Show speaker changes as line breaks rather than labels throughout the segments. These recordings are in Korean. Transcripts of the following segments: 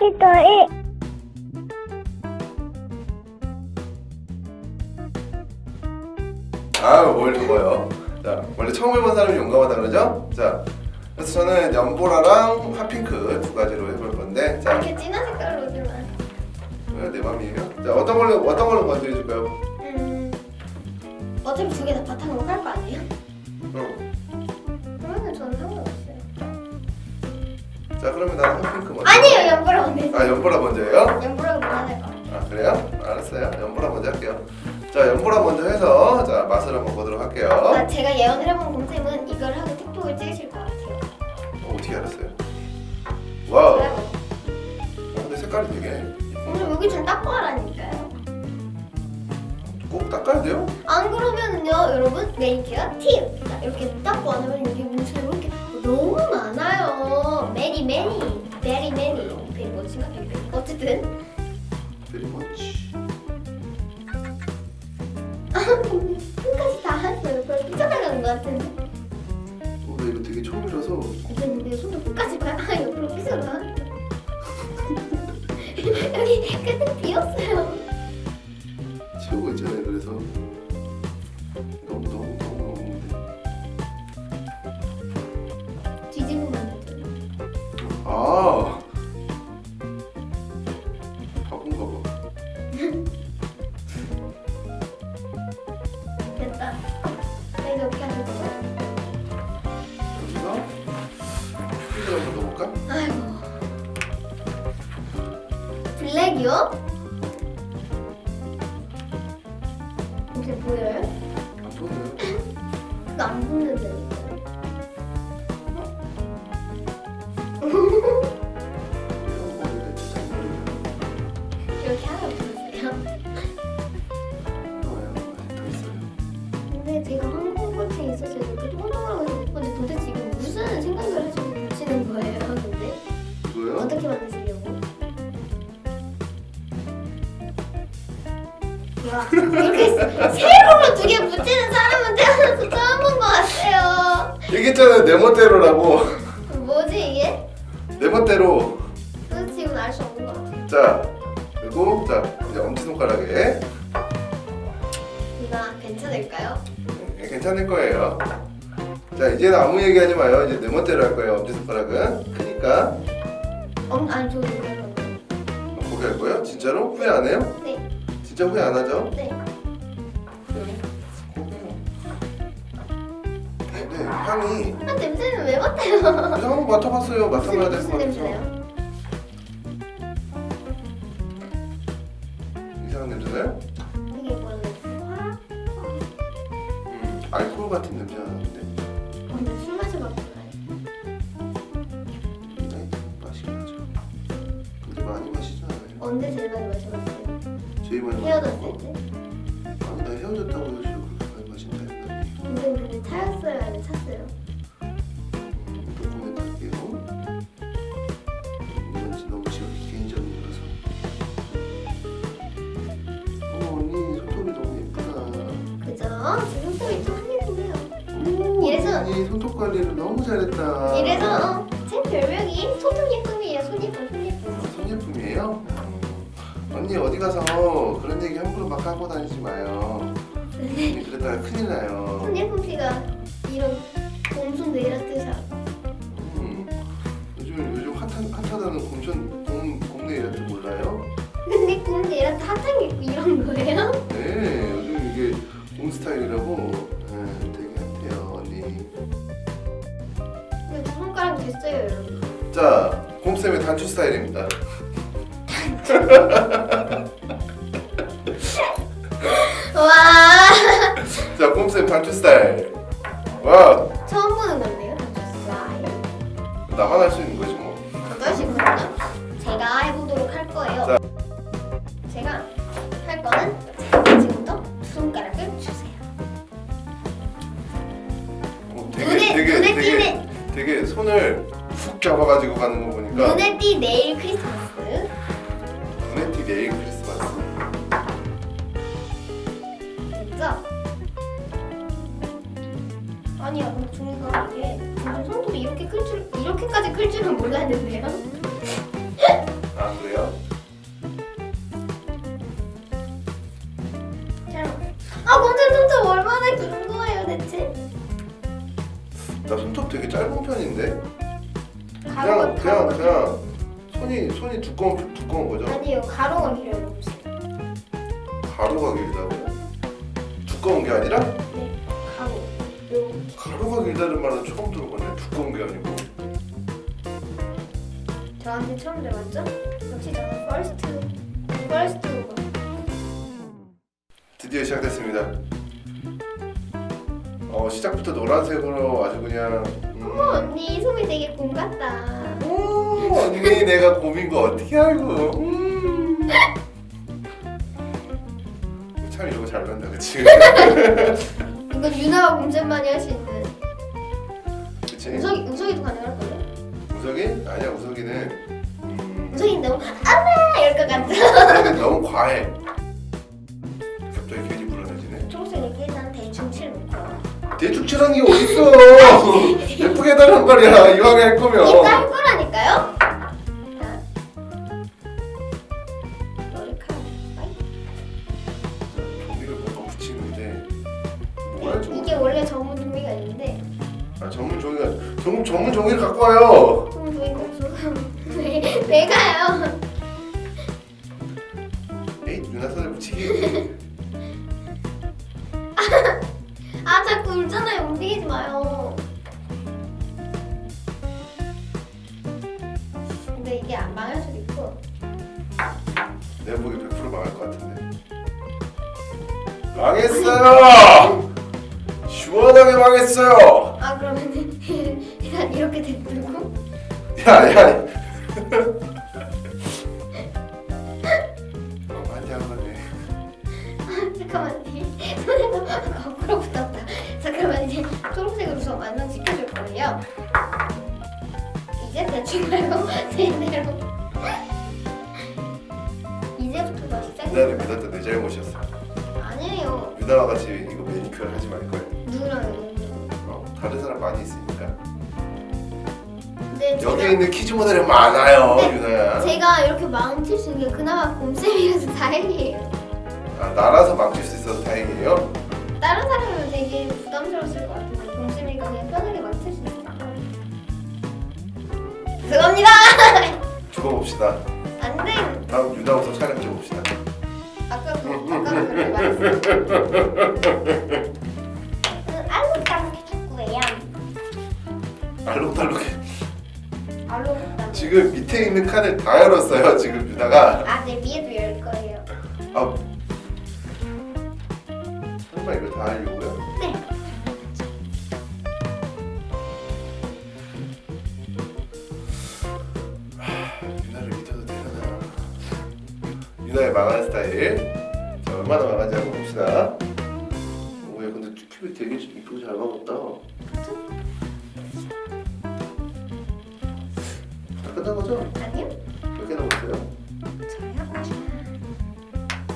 히토이
아유 뭘 적어요 자 원래 처음 해본 사람이 용감하다 그러죠? 자 그래서 저는 연보라랑 핫핑크 두 가지로 해볼 건데 자
이렇게 진한 색깔로 주면
어, 내 맘이에요 자 어떤 걸로 어떤 걸로 먼저 해줄까요?
음 어차피 두 개 다 바탕으로 할거 아니에요?
응. 자 그러면 나는 핫핑크 먼저
아니에요 연보라 먼저
아 연보라 먼저예요?
연보라 그만할 거
아 그래요? 알았어요 연보라 먼저 할게요 자 연보라 먼저 해서 자 맛을 한번 보도록 할게요
아, 제가 예언을 해본 공쌤은 이걸 하고 틱톡을 찍으실 것 같아요
어, 어떻게 알았어요? 와우. 어, 근데 색깔이 되게
오늘 여기 좀 닦고 하라니까요
꼭 닦아야 돼요?
안 그러면은요 여러분 매니큐어 팁 자, 이렇게 닦고 안 하면 여기 베리
머치.
끝까지 다 했어요. 그걸 삐쳐나가는 것 같은데.
어, 나 이거 되게 처음이라서.
근데 내 손도 끝까지 봐 아, 옆으로 삐져나 여기 끝에 비었어요.
채우고 있잖아요 그래서
블랙이요? 이렇게 보여요?
얘기했잖아요 내 멋대로라고
뭐지 이게?
내 멋대로
도대체 이건 알수 없는 것 같아요
자 그리고 자 이제 엄지손가락에
누나 괜찮을까요?
네, 괜찮을 거예요 자 이제는 아무 얘기하지 마요 이제 내 멋대로 할 거예요 엄지손가락은 크니까
엄, 아니 저 이거
거기 할 거예요? 진짜로? 후회 안 해요?
네,
진짜 후회 안 하죠?
네
근데 향이
아, 냄새는 왜 맡아요?
향 한번 맡아봤어요 맡아봐야 될
무슨
것 같아서
냄새요?
이상한 냄새 나요?
이게 뭐예요? 와,
음, 알코올 같은 냄새 나는데
어, 근데 술 마셔봤구나
네, 맛있긴 하죠 근데 많이 마시잖아요
언제 제일 많이 마셔봤어요?
제일 많이
헤어졌을? 때?
아니 나 헤어졌다고 해서
근데 차였어요? 아니면 찼어요?
이건 지- 너무 지- 개인적인 거라서. 어 언니 손톱이 너무 예쁘다.
그죠? 제 손톱이 좀 흘리는데요.
오,
이래서-
언니 손톱 관리를 너무 잘했다.
이래서 어, 제 별명이 손톱 예쁨이에요. 손 예쁨 손 예쁨.
손예쁨이에요? 음. 언니 어디 가서 그런 얘기 함부로 막 하고 다니지 마요 그러다가 큰일 나요
손 예쁨 씨가 이런 곰손 네일 아트샵
음. 요즘 요즘 핫한, 핫하다는 곰천 곰 곰네 이라트 몰라요?
근데 곰 네일 아트 핫한 게 있고 이런 거예요?
네 요즘 이게 곰 스타일이라고 네, 되게 핫해요 언니
근데 저 손가락 됐어요 여러분
자 곰쌤의 단추 스타일입니다
와
자 곰쌤 단추 스타일. 와.
처음 보는 건데요? 스타일
나만 할 수 있는 거지 뭐.
저도 할수 있거든요 제가 해보도록 할 거예요.
자.
제가 할 거는 자, 지금부터 두 손가락을 주세요.
어, 되게
눈에
되게
눈에
되게
띄는.
되게 손을 훅 잡아가지고 가는 거 보니까
눈에 띄 네일 크리스마스
생각하게
손톱이 이렇게 클 줄, 이렇게까지 클 줄은 몰랐는데요.
아 그래요?
잘- 아 검찰 손톱 얼마나 긴 거예요 대체?
나 손톱 되게 짧은 편인데
그냥
가로, 그냥
가로
그냥 손이 손이 두꺼운 두꺼운 거죠?
아니요 가로가 길어요.
가로가 길다고 두꺼운 게 아니라 가로가 길다는 말은 처음 들어보네. 두꺼운 게 아니고.
저한테 처음 들어봤죠? 역시 저는 퍼스트 퍼스트가
드디어 시작됐습니다. 어 시작부터 노란색으로 아주 그냥. 음.
어머 언니 손이 되게 곰 같다.
오, 언니 내가 곰인 거 어떻게 알고? 음. 참 이런 거잘 만다 그치?
이건 유나가 곰쌤 많이 할 수 있는. 우석이 우석이도 가능할 거예요.
우석이? 아니야 우석이는 음,
우석이 너무 아마 이럴 것 같아.
우석이는 너무 과해. 갑자기 괜히 불안해지네.
초록색 일단 대충 칠놓고.
대충 칠한 게 어딨어? 예쁘게 해달란 말이야 이왕에 할
이거
거면.
할 거라니까요? 자. 머리카락. 아이.
종이를 뭔가 붙이는데 뭐야 저거?
이게 원래 전문 종이가 있는데
아 전문 종이 가 전문 전문 종이를 갖고 와요.
전문 종이가 없어서 왜, 왜 가요?
에이 누나 손에 붙이기.
아 자꾸 울잖아요. 움직이지 마요. 근데 이게 안 망할 수도 있고
내가 보기 100% 망할 것 같은데. 망했어요. 시원하게 망했어요.
이렇게 대들고
야야. 어, 많이 한 거네.
잠깐만 이 손에가 거꾸로 붙었다. 잠깐만 이제 초록색으로 저 완성시켜줄 거예요. 이제 대충 말고 제대로 이제부터 더 시작해.
유나를 믿었던 내 잘못이었어.
아니에요.
유나와 같이 이거 매니큐어 하지 말 거야.
누구랑
어, 다른 사람 많이 있으니까.
근데
여기
제가
있는 키즈 모델이 많아요,
네.
유나야.
제가 이렇게 망칠 수 있는 게 그나마 곰쌤이라서 다행이에요.
아, 나라서 망칠 수 있어서 다행이에요.
다른 사람은 되게 부담스러웠을 것 같은데 곰쌤이가 그냥 편하게 망칠 수 있으니까. 죄송합니다.
칸을 다 열었어요. 지금 유나가.
아, 네 위에도 열 거예요.
아, 설마 이거 다 하려고요?
네.
유나를 믿어도 되려나? 유나의 망한 스타일. 자, 얼마나 망한지 한번 봅시다. 오, 야, 근데 큐빅 되게 이쁘게 잘 먹었다. 끝난 거죠?
아니요?
몇 개 남았어요?
저요?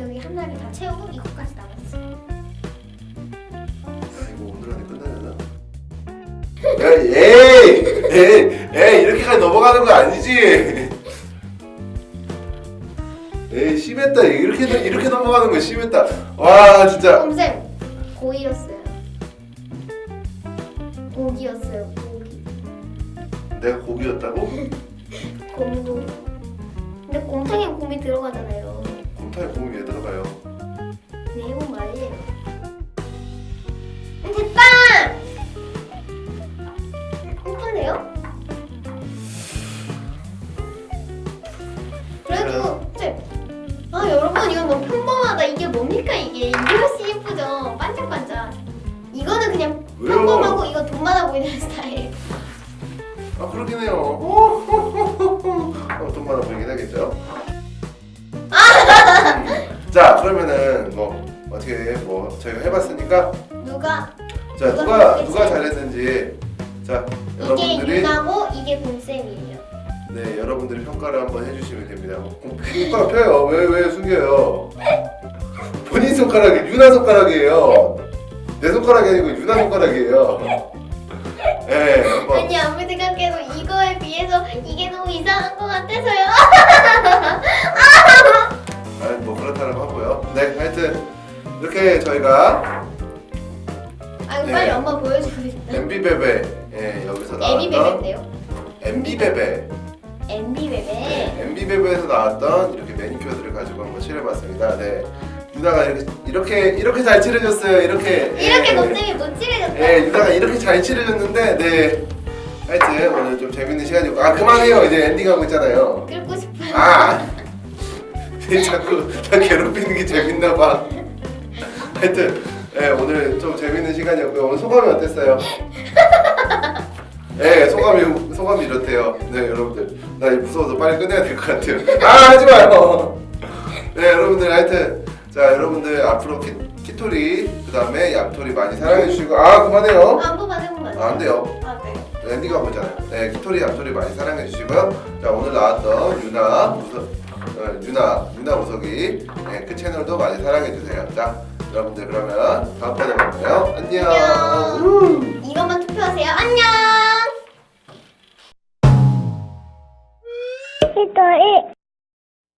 여기 하나를 다 채우고 이거까지 남았어요.
아, 이거 오늘 안에 끝나려나? 야, 에이! 에이! 에이! 이렇게까지 넘어가는 거 아니지? 에이, 심했다. 이렇게, 이렇게 넘어가는 거 심했다. 와, 진짜.
곰쌤 고이였어요. 고기였어요. 고기.
내가 고기였다고?
곰도. 근데 곰탕에 곰이 들어가잖아요.
곰탕에 곰이 왜 들어가요?
네모 말이에요. 음, 됐다!
하겠죠? 자, 그러면은 뭐 어떻게 뭐 저희가 해봤으니까
누가
자
누가
누가 잘했는지 자
이게
여러분들이
유나고 이게 곰쌤이에요.
네, 여러분들이 평가를 한번 해주시면 됩니다. 어, 손가락 펴요. 왜, 왜 숙여요? 본인 손가락이 유나 손가락이에요. 내 손가락이 아니고 유나 손가락이에요. 네, 한번.
아니 아무리 생각해도 이거에 비해서 이게 너무 이상한 것 같아서요.
아, 뭐 그렇다는 하고요. 네, 하여튼 이렇게 저희가
아
네.
빨리 엄마 보여주고 싶다.
MB베베 예, 여기서 MB 베베
MB 베베.
MB 베베에서 나왔던 이렇게 매니큐어들을 가지고 한번 칠해봤습니다. 네. 유나가 이렇게 이렇게 이렇게 잘 칠해줬어요. 이렇게
이렇게
예.
못생이 못 칠해졌다.
예, 유나가 이렇게 잘 칠해줬는데 네. 하여튼 오늘 좀 재밌는 시간이었고 아 그만해요 이제 엔딩하고 있잖아요.
끌고 싶어요.
아 쟤 자꾸 나 괴롭히는 게 재밌나 봐. 하여튼 예, 오늘 좀 재밌는 시간이었고요. 오늘 소감이 어땠어요? 네, 소감이 소감이 이렇대요. 네, 여러분들 나 이거 무서워서 빨리 끝내야 될 것 같아요. 아 하지 마요. 네, 여러분들 하여튼 자 여러분들 앞으로 키, 키토리 그 다음에 얌토리 많이 사랑해 주시고 아 그만해요.
한 번만 해보면
아, 안 돼요.
아, 네.
엔딩 하고 있잖아요. 네, 키토리 얌토리 많이 사랑해 주시고요. 자 오늘 나왔던 유나 우석 어, 유나 유나 우석이 네, 그 채널도 많이 사랑해 주세요. 자 여러분들 그러면 다음번에 만나요. 안녕.
안녕. 이것만 투표하세요. 안녕.
히토리